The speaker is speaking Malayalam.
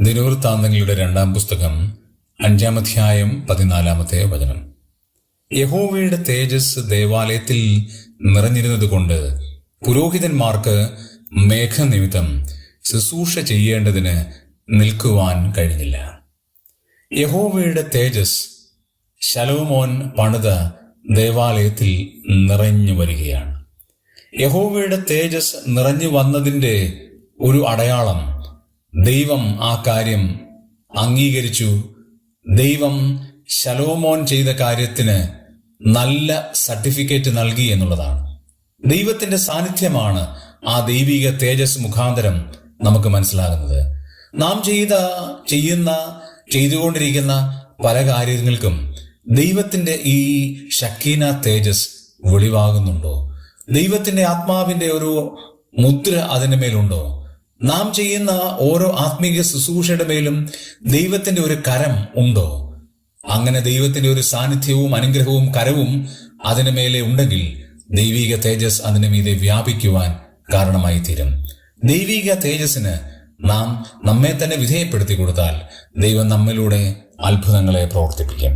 ദിനവൃത്താന്തങ്ങളുടെ രണ്ടാം പുസ്തകം അഞ്ചാമധ്യായം പതിനാലാമത്തെ വചനം. യഹോവയുടെ തേജസ് ദേവാലയത്തിൽ നിറഞ്ഞിരുന്നതുകൊണ്ട് പുരോഹിതന്മാർക്ക് മേഘനിമിത്തം ശുശ്രൂഷ ചെയ്യേണ്ടതിന് നിൽക്കുവാൻ കഴിഞ്ഞില്ല. യഹോവയുടെ തേജസ് ശലോമോൻ പണിത ദേവാലയത്തിൽ നിറഞ്ഞു വരികയാണ്. യഹോവയുടെ തേജസ് നിറഞ്ഞു വന്നതിന്റെ ഒരു അടയാളം ദൈവം ആ കാര്യം അംഗീകരിച്ചു. ദൈവം ശലോമോൻ ചെയ്ത കാര്യത്തിന് നല്ല സർട്ടിഫിക്കറ്റ് നൽകി എന്നുള്ളതാണ്. ദൈവത്തിന്റെ സാന്നിധ്യമാണ് ആ ദൈവിക തേജസ് മുഖാന്തരം നമുക്ക് മനസ്സിലാകുന്നത്. നാം ചെയ്ത ചെയ്യുന്ന ചെയ്തുകൊണ്ടിരിക്കുന്ന പല കാര്യങ്ങൾക്കും ദൈവത്തിന്റെ ഈ ഷക്കീന തേജസ് വെളിവാകുന്നുണ്ടോ? ദൈവത്തിന്റെ ആത്മാവിന്റെ ഒരു മുദ്ര അതിന്റെ മേലുണ്ടോ? നാം ചെയ്യുന്ന ഓരോ ആത്മീയ ശുശ്രൂഷയുടെ മേലും ദൈവത്തിന്റെ ഒരു കരം ഉണ്ടോ? അങ്ങനെ ദൈവത്തിന്റെ ഒരു സാന്നിധ്യവും അനുഗ്രഹവും കരവും അതിന് മേലെ ഉണ്ടെങ്കിൽ ദൈവിക തേജസ് അതിനു മീതെ വ്യാപിക്കുവാൻ കാരണമായി തീരും ദൈവിക തേജസ്സിന് നാം നമ്മെ തന്നെ വിധേയപ്പെടുത്തി കൊടുത്താൽ ദൈവം നമ്മിലൂടെ അത്ഭുതങ്ങളെ പ്രവർത്തിപ്പിക്കും.